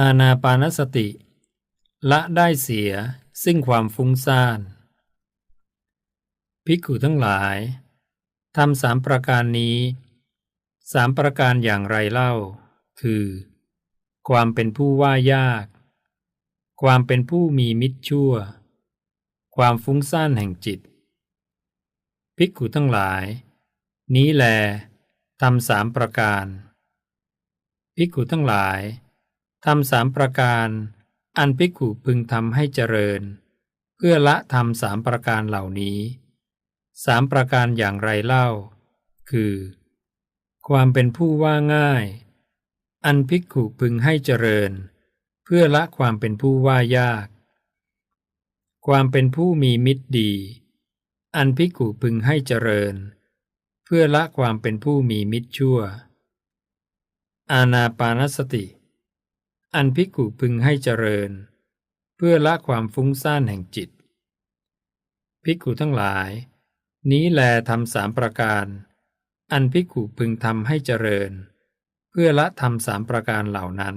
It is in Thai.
อาณาปานสติ ละได้เสียซึ่งความฟุ้งซ่านภิกขุทั้งหลายทำสามประการนี้สามประการอย่างไรเล่า คือ ความเป็นผู้ว่ายาก ความเป็นผู้มีมิตรชั่ว ความฟุ้งซ่านแห่งจิต ภิกขุทั้งหลาย นี้แลทำสามประการ ภิกขุทั้งหลาย ทำสามประการ อันภิกขุพึงทำให้เจริญ เพื่อละทำสามประการเหล่านี้สามประการอย่างไรเล่า คือ ความเป็นผู้ว่าง่าย อันภิกขุพึงให้เจริญ เพื่อละความเป็นผู้ว่ายาก ความเป็นผู้มีมิตรดี อันภิกขุพึงให้เจริญ เพื่อละความเป็นผู้มีมิตรชั่ว อาณาปานสติ อันภิกขุพึงให้เจริญ เพื่อละความฟุ้งซ่านแห่งจิต ภิกขุทั้งหลาย นี้แลทำสามประการ อันภิกขุพึงทำให้เจริญ เพื่อละทำสามประการเหล่านั้น